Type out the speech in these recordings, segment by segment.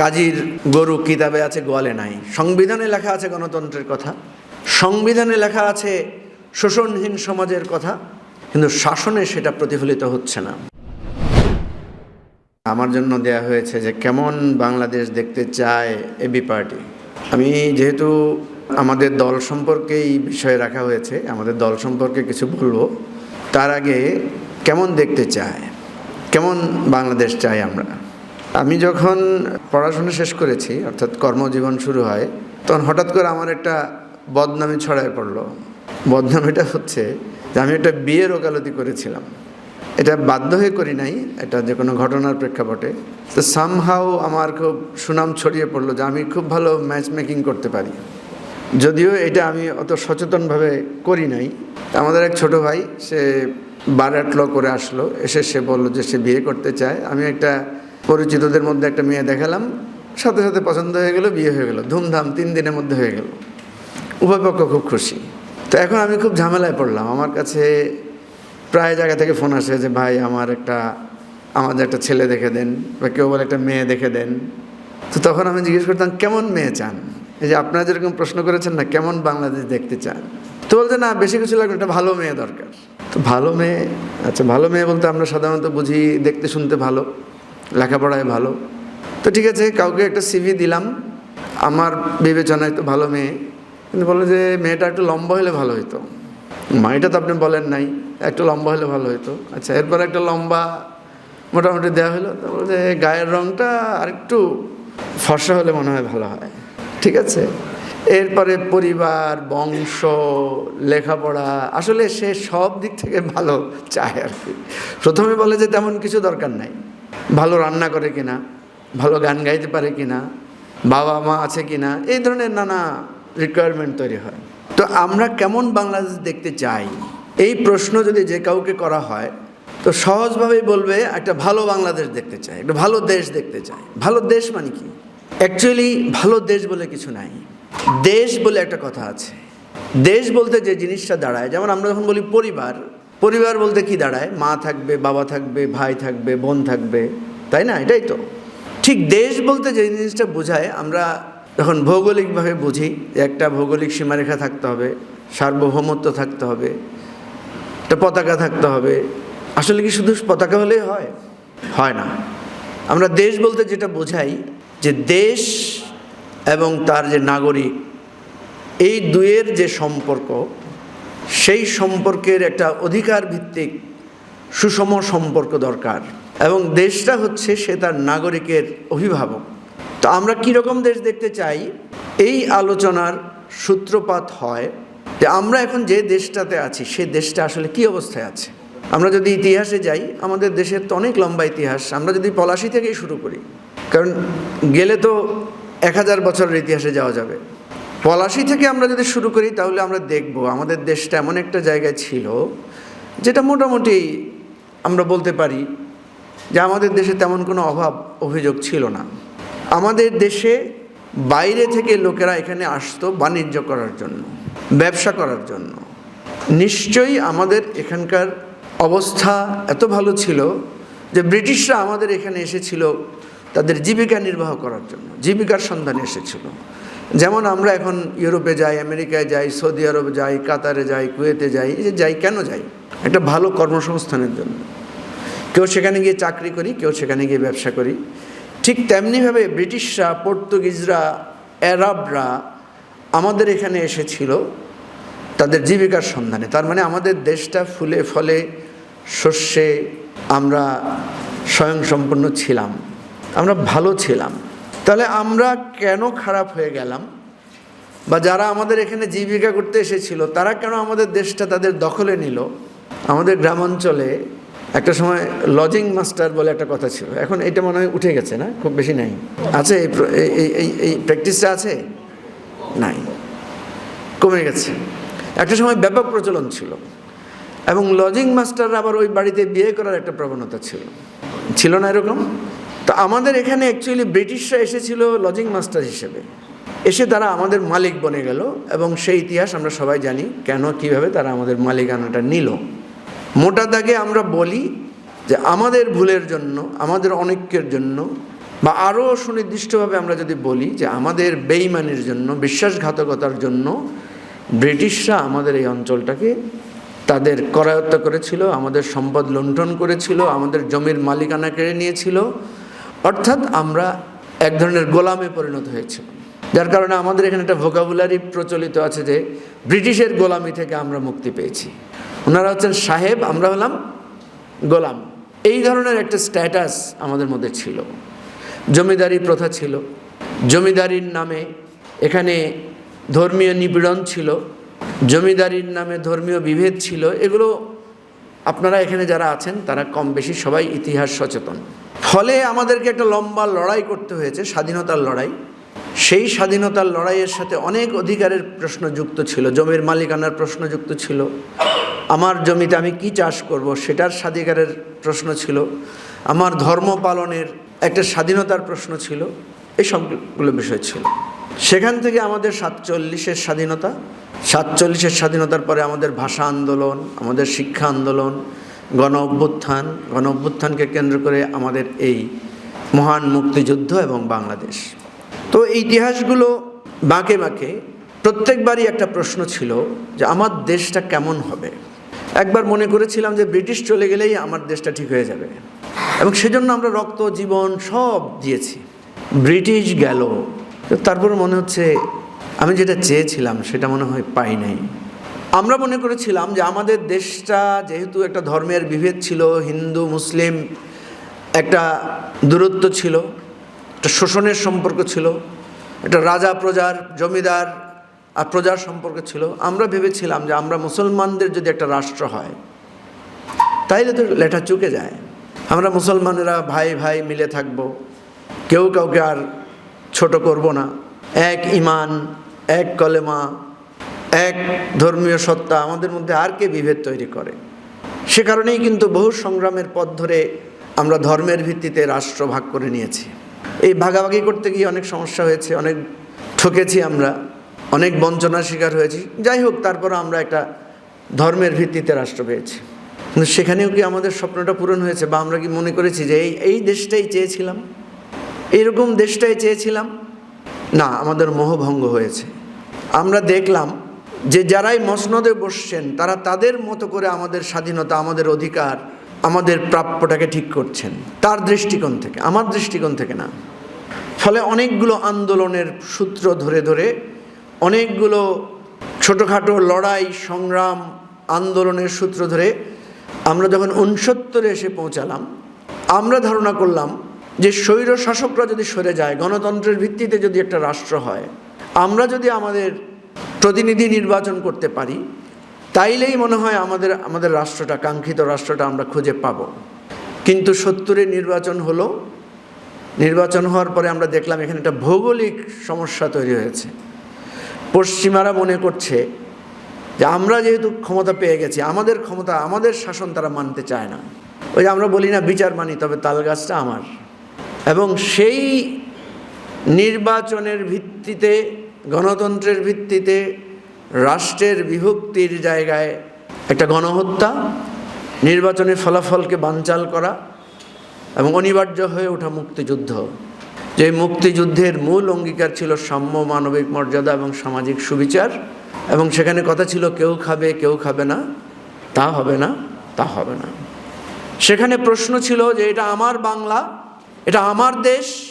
কাজীর গরু কিতাবে আছে গোয়ালে নাই। সংবিধানে লেখা আছে গণতন্ত্রের কথা। সংবিধানে লেখা আছে শোষণহীন সমাজের কথা। কিন্তু শাসনে সেটা প্রতিফলিত হচ্ছে না। আমার জন্য দেয়া হয়েছে যে কেমন বাংলাদেশ দেখতে চায় এবি পার্টি আমি যেহেতু আমাদের দল সম্পর্কে এই বিষয়ে রাখা হয়েছে, আমাদের দল সম্পর্কে কিছু বলব, তার আগে কেমন দেখতে চায়? কেমন বাংলাদেশ চাই আমরা? আমি যখন পড়াশোনা শেষ করেছি, অর্থাৎ কর্মজীবন শুরু হয়, তখন হঠাৎ করে আমার একটা বদনামি ছড়ায় পড়ল। বদনামিটা হচ্ছে যে আমি একটা বিয়ের ওকালতি করেছিলাম। এটা বাধ্য হয়ে করি নাই, এটা যে কোনো ঘটনার প্রেক্ষাপটে। তো সামহাও আমার খুব সুনাম ছড়িয়ে পড়ল যে আমি খুব ভালো ম্যাচ মেকিং করতে পারি। যদিও এটা আমি অত সচেতনভাবে করি নাই। আমাদের এক ছোট ভাই, সে বারাট ল করে আসলো। এসে সে বলল যে সে বিয়ে করতে চায়। আমি একটা পরিচিতদের মধ্যে একটা মেয়ে দেখালাম, সাথে সাথে পছন্দ হয়ে গেল, বিয়ে হয়ে গেল, ধুমধাম, তিন দিনের মধ্যে হয়ে গেল। উভয় পক্ষ খুব খুশি। তো এখন আমি খুব ঝামেলায় পড়লাম। আমার কাছে প্রায় জায়গা থেকে ফোন আসে যে, ভাই, আমার একটা, আমাদের একটা ছেলে দেখে দেন বা কেউ বলে একটা মেয়ে দেখে দেন। তো তখন আমি জিজ্ঞেস করতাম, কেমন মেয়ে চান? এই যে, আপনারা যেরকম প্রশ্ন করেছেন না, কেমন বাংলাদেশ দেখতে চান? তো বলতে না, বেশি কিছু লাগবে একটা ভালো মেয়ে দরকার। তো ভালো মেয়ে আচ্ছা ভালো মেয়ে বলতে আমরা সাধারণত বুঝি দেখতে, শুনতে ভালো। লেখাপড়ায় ভালো। তো ঠিক আছে, কাউকে একটা সিভি দিলাম। আমার বিবেচনায় তো ভালো মেয়ে। কিন্তু বলল যে, মেয়েটা একটু লম্বা হলে ভালো হতো মাইটা তো আপনি বলেন নাই, একটু লম্বা হলে ভালো হতো আচ্ছা এরপর একটা লম্বা মোটামুটি দেওয়া হলো। তো যে, গায়ের রঙটা আরেকটু ফর্সা হলে মনে হয় ভালো হয়। ঠিক আছে। এরপরে পরিবার, বংশ, লেখাপড়া, আসলে সে সব দিক থেকে ভালো চায় আর কি। প্রথমে বলে যে, তেমন কিছু দরকার নাই। ভালো রান্না করে কিনা, ভালো গান গাইতে পারে কিনা, বাবা মা আছে কিনা, এই ধরনের নানা রিকোয়ারমেন্ট তৈরি হয়। তো আমরা কেমন বাংলাদেশ দেখতে চাই? এই প্রশ্ন যদি যে কাউকে করা হয়, তো সহজভাবেই বলবে, একটা ভালো বাংলাদেশ দেখতে চাই, একটা ভালো দেশ দেখতে চাই। ভালো দেশ মানে কি? অ্যাকচুয়ালি ভালো দেশ বলে কিছু নাই। দেশ বলে একটা কথা আছে। দেশ বলতে যে জিনিসটা দাঁড়ায়, যেমন আমরা যখন বলি পরিবার পরিবার বলতে কি দাঁড়ায়? মা থাকবে, বাবা থাকবে, ভাই থাকবে, বোন থাকবে, তাই না? এটাই তো। ঠিক দেশ বলতে যে জিনিসটা বোঝায়, আমরা যখন ভৌগোলিকভাবে বুঝি, একটা ভৌগোলিক সীমারেখা থাকতে হবে, সার্বভৌমত্ব থাকতে হবে, একটা পতাকা থাকতে হবে। আসলে কি শুধু পতাকা হলেই হয়? হয় না। আমরা দেশ বলতে যেটা বোঝাই, যে দেশ এবং তার যে নাগরিক, এই দুয়ের যে সম্পর্ক সেই সম্পর্কের একটা অধিকার ভিত্তিক সুষম সম্পর্ক দরকার। এবং দেশটা হচ্ছে সে তার নাগরিকের অভিভাবক। তো আমরা কীরকম দেশ দেখতে চাই? এই আলোচনার সূত্রপাত হয় যে আমরা এখন যে দেশটাতে আছি, সে দেশটা আসলে কী অবস্থায় আছে? আমরা যদি ইতিহাসে যাই, আমাদের দেশের তো অনেক লম্বা ইতিহাস। আমরা যদি পলাশি থেকেই শুরু করি, কারণ গেলে তো এক হাজার বছরের ইতিহাসে যাওয়া যাবে। পলাশি থেকে আমরা যদি শুরু করি, তাহলে আমরা দেখব আমাদের দেশটা এমন একটা জায়গায় ছিল, যেটা মোটামুটি আমরা বলতে পারি যে আমাদের দেশে তেমন কোনো অভাব অভিযোগ ছিল না। আমাদের দেশে বাইরে থেকে লোকেরা এখানে আসতো বাণিজ্য করার জন্য, ব্যবসা করার জন্য। নিশ্চয়ই আমাদের এখানকার অবস্থা এত ভালো ছিল যে ব্রিটিশরা আমাদের এখানে এসেছিল তাদের জীবিকা নির্বাহ করার জন্য, জীবিকার সন্ধানে এসেছিল। যেমন আমরা এখন ইউরোপে যাই, আমেরিকায় যাই, সৌদি আরবে যাই, কাতারে যাই, কুয়েতে যাই যে যাই, কেন যাই? একটা ভালো কর্মসংস্থানের জন্য। কেউ সেখানে গিয়ে চাকরি করি, কেউ সেখানে গিয়ে ব্যবসা করি। ঠিক তেমনিভাবে ব্রিটিশরা, পর্তুগিজরা, অ্যারাবরা আমাদের এখানে এসেছিল তাদের জীবিকার সন্ধানে। তার মানে আমাদের দেশটা ফুলে ফলে শস্যে আমরা স্বয়ংসম্পন্ন ছিলাম। আমরা ভালো ছিলাম। তাহলে আমরা কেন খারাপ হয়ে গেলাম? বা যারা আমাদের এখানে জীবিকা করতে এসেছিল, তারা কেন আমাদের দেশটা তাদের দখলে নিল? আমাদের গ্রামাঞ্চলে একটা সময় লজিং মাস্টার বলে একটা কথা ছিল। এখন এটা মনে হয় উঠে গেছে না? খুব বেশি নাই। আছে? এই এই- প্র্যাকটিসটা আছে? নাই। কমে গেছে। একটা সময় ব্যাপক প্রচলন ছিল। এবং লজিং মাস্টার আবার ওই বাড়িতে বিয়ে করার একটা প্রবণতা ছিল। ছিল না এরকম? তো আমাদের এখানে অ্যাকচুয়ালি ব্রিটিশরা এসেছিল লজিং মাস্টার হিসেবে। এসে তারা আমাদের মালিক বনে গেল এবং সেই ইতিহাস আমরা সবাই জানি কেন, কীভাবে তারা আমাদের মালিকানাটা নিল। মোটা দাগে আমরা বলি যে আমাদের ভুলের জন্য, আমাদের অনৈক্যের জন্য বা আরও সুনির্দিষ্টভাবে আমরা যদি বলি যে আমাদের বেইমানির জন্য, বিশ্বাসঘাতকতার জন্য ব্রিটিশরা আমাদের এই অঞ্চলটাকে তাদের করায়ত্ত করেছিল, আমাদের সম্পদ লুণ্ঠন করেছিল, আমাদের জমির মালিকানা কেড়ে নিয়েছিল। অর্থাৎ আমরা এক ধরনের গোলামে পরিণত হয়েছিল যার কারণে আমাদের এখানে একটা ভোকাবুলারি প্রচলিত আছে যে, ব্রিটিশের গোলামি থেকে আমরা মুক্তি পেয়েছি। ওনারা হচ্ছেন সাহেব, আমরা হলাম গোলাম। এই ধরনের একটা স্ট্যাটাস আমাদের মধ্যে ছিল। জমিদারি প্রথা ছিল। জমিদারির নামে এখানে ধর্মীয় নিপীড়ন ছিল। জমিদারির নামে ধর্মীয় বিভেদ ছিল। এগুলো আপনারা এখানে যারা আছেন, তারা কম বেশি সবাই ইতিহাস সচেতন। ফলে আমাদেরকে একটা লম্বা লড়াই করতে হয়েছে, স্বাধীনতার লড়াই। সেই স্বাধীনতার লড়াইয়ের সাথে অনেক অধিকারের প্রশ্ন যুক্ত ছিল, জমির মালিকানার প্রশ্ন যুক্ত ছিল। আমার জমিতে আমি কি চাষ করব সেটার স্বাধিকারের প্রশ্ন ছিল। আমার ধর্ম পালনের একটা স্বাধীনতার প্রশ্ন ছিল, এই সবগুলো বিষয় ছিল। সেখান থেকে আমাদের সাতচল্লিশের স্বাধীনতা, সাতচল্লিশের স্বাধীনতার পরে আমাদের ভাষা আন্দোলন, আমাদের শিক্ষা আন্দোলন গণ অভ্যুত্থান গণ অভ্যুত্থানকে কেন্দ্র করে আমাদের এই মহান মুক্তিযুদ্ধ এবং বাংলাদেশ। তো ইতিহাসগুলো বাঁকে বাঁকে প্রত্যেকবারই একটা প্রশ্ন ছিল যে আমার দেশটা কেমন হবে? একবার মনে করেছিলাম যে ব্রিটিশ চলে গেলেই আমার দেশটা ঠিক হয়ে যাবে। এবং সেজন্য আমরা রক্ত, জীবন সব দিয়েছি। ব্রিটিশ গেল। তারপর মনে হচ্ছে, আমি যেটা চেয়েছিলাম সেটা মনে হয় পাই নাই। আমরা মনে করেছিলাম যে আমাদের দেশটা যেহেতু একটা ধর্মের বিভেদ ছিল, হিন্দু, মুসলিম, একটা দূরত্ব ছিল, একটা শোষণের সম্পর্ক ছিল, একটা রাজা, প্রজার, জমিদার আর প্রজার সম্পর্ক ছিল, আমরা ভেবেছিলাম যে আমরা মুসলমানদের যদি একটা রাষ্ট্র হয়, তাইলে তো লেঠা চুকে যায়। আমরা মুসলমানেরা ভাই ভাই মিলে থাকব, কেউ কাউকে আর ছোট করব না। এক ইমান, এক কলেমা এক ধর্মীয় সত্তা আমাদের মধ্যে আর কে বিভেদ তৈরি করে? সে কারণেই কিন্তু বহু সংগ্রামের পথ ধরে আমরা ধর্মের ভিত্তিতে রাষ্ট্র ভাগ করে নিয়েছি। এই ভাগাভাগি করতে গিয়ে অনেক সমস্যা হয়েছে, অনেক ঠকেছি আমরা, অনেক বঞ্চনার শিকার হয়েছি। যাই হোক তারপর আমরা একটা ধর্মের ভিত্তিতে রাষ্ট্র পেয়েছি। কিন্তু সেখানেও কি আমাদের স্বপ্নটা পূরণ হয়েছে? বা আমরা কি মনে করেছি যে এই এই দেশটাই চেয়েছিলাম? এইরকম দেশটাই চেয়েছিলাম? না, আমাদের মোহভঙ্গ হয়েছে। আমরা দেখলাম যে যারাই মসনদে বসছেন, তারা তাদের মতো করে আমাদের স্বাধীনতা, আমাদের অধিকার, আমাদের প্রাপ্যটাকে ঠিক করছেন। তার দৃষ্টিকোণ থেকে, আমার দৃষ্টিকোণ থেকে না। ফলে অনেকগুলো আন্দোলনের সূত্র ধরে ধরে অনেকগুলো ছোটোখাটো লড়াই, সংগ্রাম, আন্দোলনের সূত্র ধরে আমরা যখন উনসত্তরে এসে পৌঁছালাম, আমরা ধারণা করলাম যে স্বৈর শাসকরা যদি সরে যায়, গণতন্ত্রের ভিত্তিতে যদি একটা রাষ্ট্র হয়, আমরা যদি আমাদের প্রতিনিধি নির্বাচন করতে পারি, তাইলেই মনে হয় আমাদের আমাদের রাষ্ট্রটা, কাঙ্ক্ষিত রাষ্ট্রটা আমরা খুঁজে পাব। কিন্তু সত্তরে নির্বাচন হলো, নির্বাচন হওয়ার পরে আমরা দেখলাম এখানে একটা ভৌগোলিক সমস্যা তৈরি হয়েছে। পশ্চিমারা মনে করছে যে আমরা যেহেতু ক্ষমতা পেয়ে গেছি, আমাদের ক্ষমতা, আমাদের শাসন তারা মানতে চায় না। ওই যে আমরা বলি না বিচার মানি, তবে তাল গাছটা আমার। এবং সেই নির্বাচনের ভিত্তিতে গণতন্ত্রের ভিত্তিতে রাষ্ট্রের বিভক্তির জায়গায় একটা গণহত্যা নির্বাচনের ফলাফলকে বানচাল করা এবং অনিবার্য হয়ে ওঠা মুক্তিযুদ্ধ। যে মুক্তিযুদ্ধের মূল অঙ্গীকার ছিল সাম্য মানবিক মর্যাদা এবং সামাজিক সুবিচার এবং সেখানে কথা ছিল, কেউ খাবে কেউ খাবে না, তা হবে না, তা হবে না। সেখানে প্রশ্ন ছিল যে এটা আমার বাংলা, এটা আমার দেশ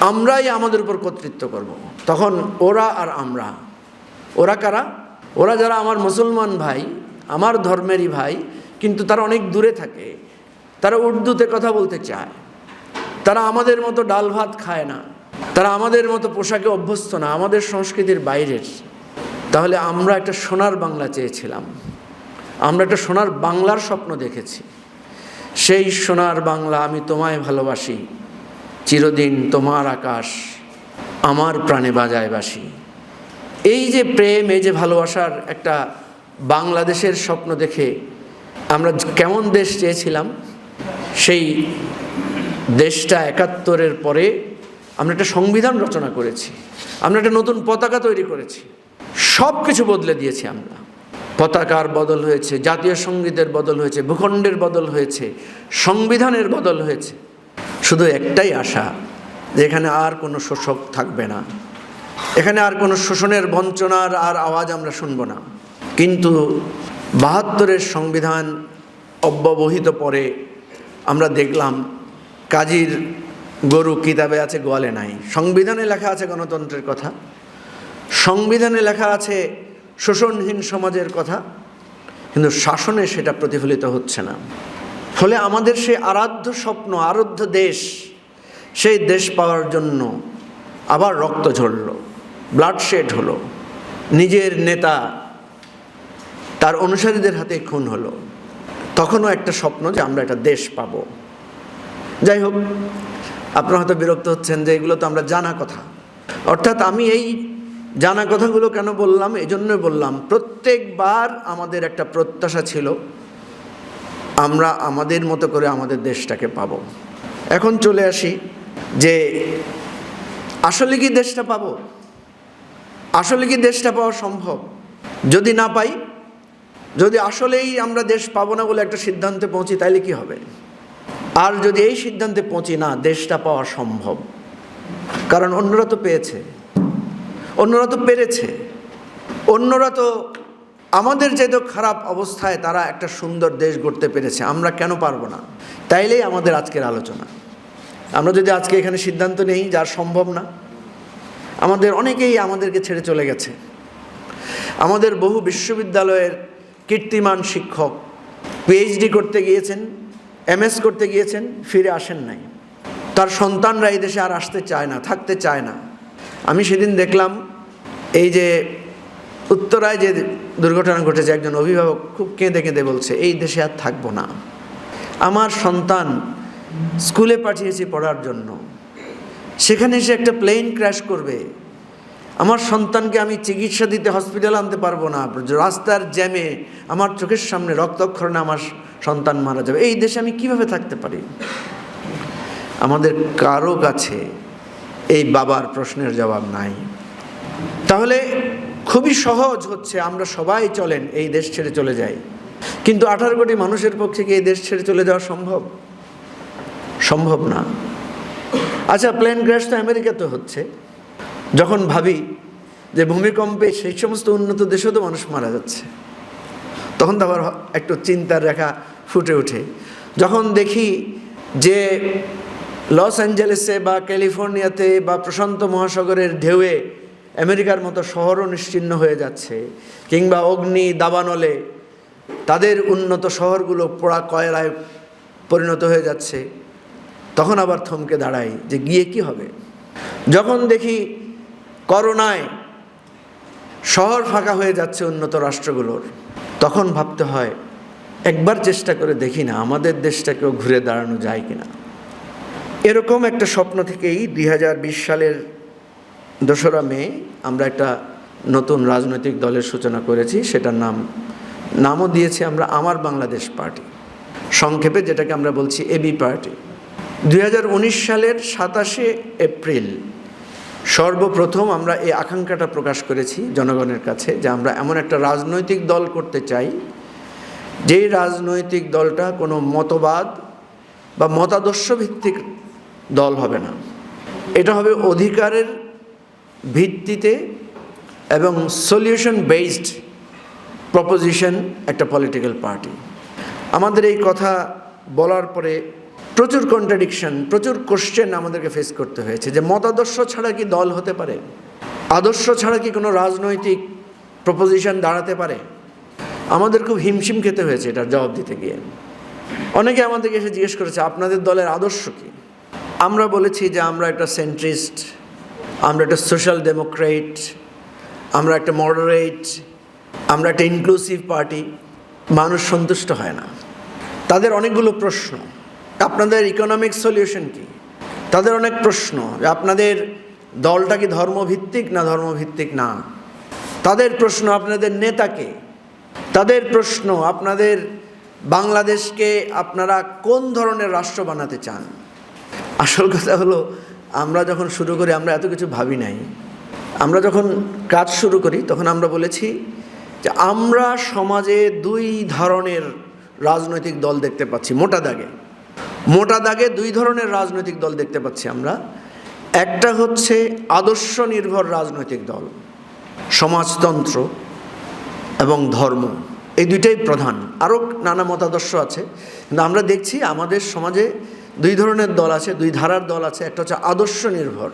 আমরাই আমাদের উপর কর্তৃত্ব করব। তখন ওরা আর আমরা। ওরা কারা? ওরা যারা আমার মুসলমান ভাই, আমার ধর্মেরই ভাই, কিন্তু তারা অনেক দূরে থাকে। তারা উর্দুতে কথা বলতে চায়। তারা আমাদের মতো ডাল ভাত খায় না। তারা আমাদের মতো পোশাকে অভ্যস্ত না, আমাদের সংস্কৃতির বাইরের। তাহলে আমরা একটা সোনার বাংলা চেয়েছিলাম। আমরা একটা সোনার বাংলার স্বপ্ন দেখেছি। সেই সোনার বাংলা আমি তোমায় ভালোবাসি। চিরদিন তোমার আকাশ আমার প্রাণে বাজায় বাসি। এই যে প্রেম, এই যে ভালোবাসার একটা বাংলাদেশের স্বপ্ন দেখে আমরা কেমন দেশ চেয়েছিলাম, সেই দেশটা একাত্তরের পরে আমরা একটা সংবিধান রচনা করেছি, আমরা একটা নতুন পতাকা তৈরি করেছি সব কিছু বদলে দিয়েছি আমরা। পতাকার বদল হয়েছে, জাতীয় সঙ্গীতের বদল হয়েছে, ভূখণ্ডের বদল হয়েছে, সংবিধানের বদল হয়েছে। শুধু একটাই আশা, যে এখানে আর কোনো শোষক থাকবে না। এখানে আর কোনো শোষণের বঞ্চনার আর আওয়াজ আমরা শুনব না। কিন্তু বাহাত্তরের সংবিধান অব্যবহিত পরে আমরা দেখলাম, কাজীর গরু কিতাবে আছে গোয়ালে নাই। সংবিধানে লেখা আছে গণতন্ত্রের কথা। সংবিধানে লেখা আছে শোষণহীন সমাজের কথা। কিন্তু শাসনে সেটা প্রতিফলিত হচ্ছে না। ফলে আমাদের সেই আরাধ্য স্বপ্ন, আরাধ্য দেশ, সেই দেশ পাওয়ার জন্য আবার রক্ত ঝরল ব্লাডশেড হলো। নিজের নেতা তার অনুসারীদের হাতে খুন হলো। তখনও একটা স্বপ্ন যে আমরা একটা দেশ পাব। যাই হোক, আপনারা হয়তো বিরক্ত হচ্ছেন যে এগুলো তো আমরা জানা কথা। অর্থাৎ আমি এই জানা কথাগুলো কেন বললাম? এই জন্যই বললাম, প্রত্যেকবার আমাদের একটা প্রত্যাশা ছিল আমরা আমাদের মতো করে আমাদের দেশটাকে পাব। এখন চলে আসি যে আসলে কি দেশটা পাবো? আসলে কি দেশটা পাওয়া সম্ভব? যদি না পাই, যদি আসলেই আমরা দেশ পাবো না বলে একটা সিদ্ধান্তে পৌঁছি, তাইলে কি হবে? আর যদি এই সিদ্ধান্তে পৌঁছি না, দেশটা পাওয়া সম্ভব। কারণ অন্যরা তো পেয়েছে। অন্যরা তো পেরেছে। অন্যরা তো আমাদের যেহেতু খারাপ অবস্থায় তারা একটা সুন্দর দেশ গড়তে পেরেছে, আমরা কেন পারব না? তাইলেই আমাদের আজকের আলোচনা। আমরা যদি আজকে এখানে সিদ্ধান্ত নেই, যার সম্ভব না, আমাদের অনেকেই আমাদেরকে ছেড়ে চলে গেছে। আমাদের বহু বিশ্ববিদ্যালয়ের কীর্তিমান শিক্ষক পিএইচডি করতে গিয়েছেন এমএস করতে গিয়েছেন, ফিরে আসেন নাই। তার সন্তানরা এই দেশে আর আসতে চায় না, থাকতে চায় না। আমি সেদিন দেখলাম, এই যে উত্তরায় যে দুর্ঘটনা ঘটেছে, একজন অভিভাবক খুব কেঁদে কেঁদে বলছে, এই দেশে আর থাকব না। আমার সন্তান স্কুলে পাঠিয়েছি পড়ার জন্য। সেখানে এসে একটা প্লেন ক্র্যাশ করবে। আমার সন্তানকে আমি চিকিৎসা দিতে হসপিটাল আনতে পারব না। রাস্তার জ্যামে আমার চোখের সামনে রক্তক্ষরণে আমার সন্তান মারা যাবে। এই দেশে আমি কীভাবে থাকতে পারি? আমাদের কারও কাছে এই বাবার প্রশ্নের জবাব নাই। তাহলে খুবই সহজ হচ্ছে আমরা সবাই চলেন, এই দেশ ছেড়ে চলে যাই। কিন্তু আঠারো কোটি মানুষের পক্ষে কি এই দেশ ছেড়ে চলে যাওয়া সম্ভব? সম্ভব না। আচ্ছা প্লেন ক্র্যাশ তো আমেরিকাতে হচ্ছে। যখন ভাবি যে ভূমিকম্পে সেই সমস্ত উন্নত দেশেও তো মানুষ মারা যাচ্ছে, তখন তো আবার একটু চিন্তার রেখা ফুটে ওঠে। যখন দেখি যে লস অ্যাঞ্জেলেসে বা ক্যালিফোর্নিয়াতে বা প্রশান্ত মহাসাগরের ঢেউয়ে আমেরিকার মতো শহরও নিশ্চিন্ন হয়ে যাচ্ছে। কিংবা অগ্নি দাবানলে তাদের উন্নত শহরগুলো পোড়া কয়লায় পরিণত হয়ে যাচ্ছে। তখন আবার থমকে দাঁড়াই যে গিয়ে কি হবে? যখন দেখি করোনায় শহর ফাঁকা হয়ে যাচ্ছে উন্নত রাষ্ট্রগুলোর, তখন ভাবতে হয়, একবার চেষ্টা করে দেখি না আমাদের দেশটাকেও ঘুরে দাঁড়ানো যায় কিনা। এরকম একটা স্বপ্ন থেকেই দুই হাজার বিশ সালের দোসরা মে আমরা একটা নতুন রাজনৈতিক দলের সূচনা করেছি, সেটার নাম, নামও দিয়েছি আমরা আমার বাংলাদেশ পার্টি। সংক্ষেপে যেটাকে আমরা বলছি এবি পার্টি। দুই হাজার উনিশ সালের সাতাশে এপ্রিল সর্বপ্রথম আমরা এই আকাঙ্ক্ষাটা প্রকাশ করেছি জনগণের কাছে যে আমরা এমন একটা রাজনৈতিক দল করতে চাই, যেই রাজনৈতিক দলটা কোনো মতবাদ বা মতাদর্শ ভিত্তিক দল হবে না। এটা হবে অধিকারের ভিত্তিতে এবং সলিউশন বেসড প্রপোজিশন একটা পলিটিক্যাল পার্টি আমাদের এই কথা বলার পরে প্রচুর কন্ট্রাডিকশন প্রচুর কোশ্চেন আমাদেরকে ফেস করতে হয়েছে যে মতাদর্শ ছাড়া কি দল হতে পারে? আদর্শ ছাড়া কি কোনো রাজনৈতিক প্রপোজিশন দাঁড়াতে পারে? আমাদের খুব হিমশিম খেতে হয়েছে এটার জবাব দিতে গিয়ে। অনেকে আমাদেরকে এসে জিজ্ঞেস করেছে, আপনাদের দলের আদর্শ কী? আমরা বলেছি যে আমরা একটা সেন্ট্রিস্ট আমরা একটা সোশ্যাল ডেমোক্রেট আমরা একটা মডারেট আমরা একটা ইনক্লুসিভ পার্টি মানুষ সন্তুষ্ট হয় না। তাদের অনেকগুলো প্রশ্ন, আপনাদের ইকোনমিক সলিউশন কি? তাদের অনেক প্রশ্ন, যে আপনাদের দলটা কি ধর্মভিত্তিক না ধর্মভিত্তিক না? তাদের প্রশ্ন, আপনাদের নেতাকে তাদের প্রশ্ন, আপনাদের বাংলাদেশকে আপনারা কোন ধরনের রাষ্ট্র বানাতে চান? আসল কথা হলো আমরা যখন শুরু করি, আমরা এত কিছু ভাবি নাই। আমরা যখন কাজ শুরু করি, তখন আমরা বলেছি যে আমরা সমাজে দুই ধরনের রাজনৈতিক দল দেখতে পাচ্ছি, মোটা দাগে। মোটা দাগে দুই ধরনের রাজনৈতিক দল দেখতে পাচ্ছি আমরা। একটা হচ্ছে আদর্শ নির্ভর রাজনৈতিক দল, সমাজতন্ত্র এবং ধর্ম। এই দুইটাই প্রধান। আরও নানা মতাদর্শ আছে। কিন্তু আমরা দেখছি আমাদের সমাজে দুই ধরনের দল আছে, দুই ধারার দল আছে, একটা হচ্ছে আদর্শ নির্ভর।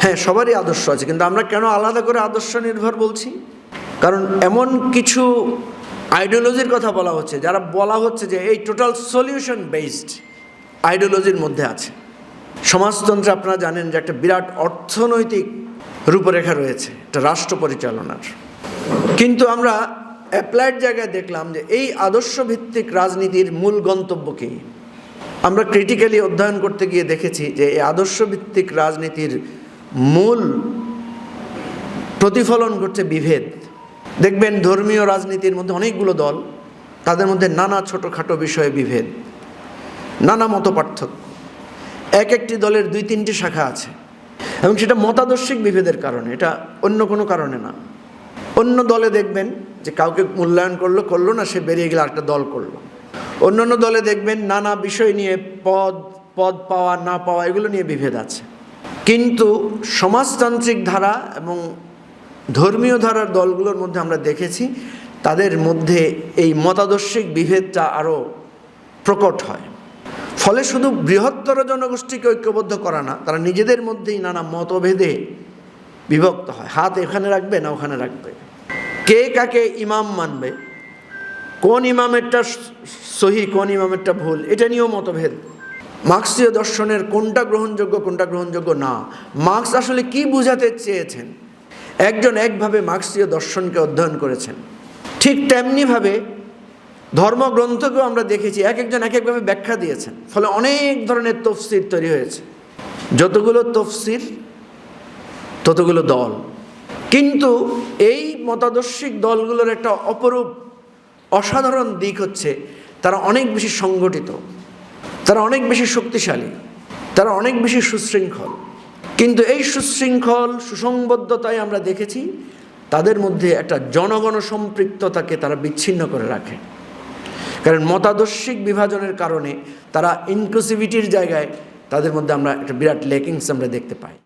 হ্যাঁ সবারই আদর্শ আছে, কিন্তু আমরা কেন আলাদা করে আদর্শ নির্ভর বলছি? কারণ এমন কিছু আইডিওলজির কথা বলা হচ্ছে, যারা বলা হচ্ছে যে এই টোটাল সলিউশন বেসড আইডিওলজির মধ্যে আছে। সমাজতন্ত্রে আপনারা জানেন যে একটা বিরাট অর্থনৈতিক রূপরেখা রয়েছে, একটা রাষ্ট্র পরিচালনার। কিন্তু আমরা অ্যাপ্লাইড জায়গায় দেখলাম যে এই আদর্শ ভিত্তিক রাজনীতির মূল গন্তব্য কী? আমরা ক্রিটিক্যালি অধ্যয়ন করতে গিয়ে দেখেছি যে এই আদর্শভিত্তিক রাজনীতির মূল প্রতিফলন ঘটছে বিভেদ। দেখবেন ধর্মীয় রাজনীতির মধ্যে অনেকগুলো দল, তাদের মধ্যে নানা ছোটোখাটো বিষয়ে বিভেদ, নানা মত পার্থক্য এক একটি দলের দুই তিনটি শাখা আছে এবং সেটা মতাদর্শিক বিভেদের কারণে, এটা অন্য কোনো কারণে না। অন্য দলে দেখবেন যে কাউকে মূল্যায়ন করল করল না, সে বেরিয়ে গেলে একটা দল করল। অন্যান্য দলে দেখবেন নানা বিষয় নিয়ে পদ পদ পাওয়া, না পাওয়া, এগুলো নিয়ে বিভেদ আছে। কিন্তু সমাজতান্ত্রিক ধারা এবং ধর্মীয় ধারার দলগুলোর মধ্যে আমরা দেখেছি, তাদের মধ্যে এই মতাদর্শিক বিভেদটা আরও প্রকট হয়। ফলে শুধু বৃহত্তর জনগোষ্ঠীকে ঐক্যবদ্ধ করা না, তারা নিজেদের মধ্যেই নানা মতভেদে বিভক্ত হয়। হাত এখানে রাখবে না ওখানে রাখবে। কে কাকে ইমাম মানবে? কোন ইমামেরটা সহি, কোন ইমামেরটা ভুল, এটা নিয়েও মতভেদ। মার্ক্সীয় দর্শনের কোনটা গ্রহণযোগ্য কোনটা গ্রহণযোগ্য না। মার্ক্স আসলে কি বুঝাতে চেয়েছেন? একজন একভাবে মার্ক্সীয় দর্শনকে অধ্যয়ন করেছেন। ঠিক তেমনিভাবে ধর্মগ্রন্থকেও আমরা দেখেছি, এক একজন এক একভাবে ব্যাখ্যা দিয়েছেন। ফলে অনেক ধরনের তফসির তৈরি হয়েছে। যতগুলো তফসির, ততগুলো দল। কিন্তু এই মতাদর্শিক দলগুলোর একটা অপরূপ অসাধারণ দিক হচ্ছে তারা অনেক বেশি সংগঠিত, তারা অনেক বেশি শক্তিশালী, তারা অনেক বেশি সুশৃঙ্খল। কিন্তু এই সুশৃঙ্খল, সুসংবদ্ধতায় আমরা দেখেছি তাদের মধ্যে একটা জনগণ সম্পৃক্ততাকে তারা বিচ্ছিন্ন করে রাখে। কারণ মতাদর্শিক বিভাজনের কারণে তারা ইনক্লুসিভিটির জায়গায় তাদের মধ্যে আমরা একটা বিরাট লেকিংস আমরা দেখতে পাই।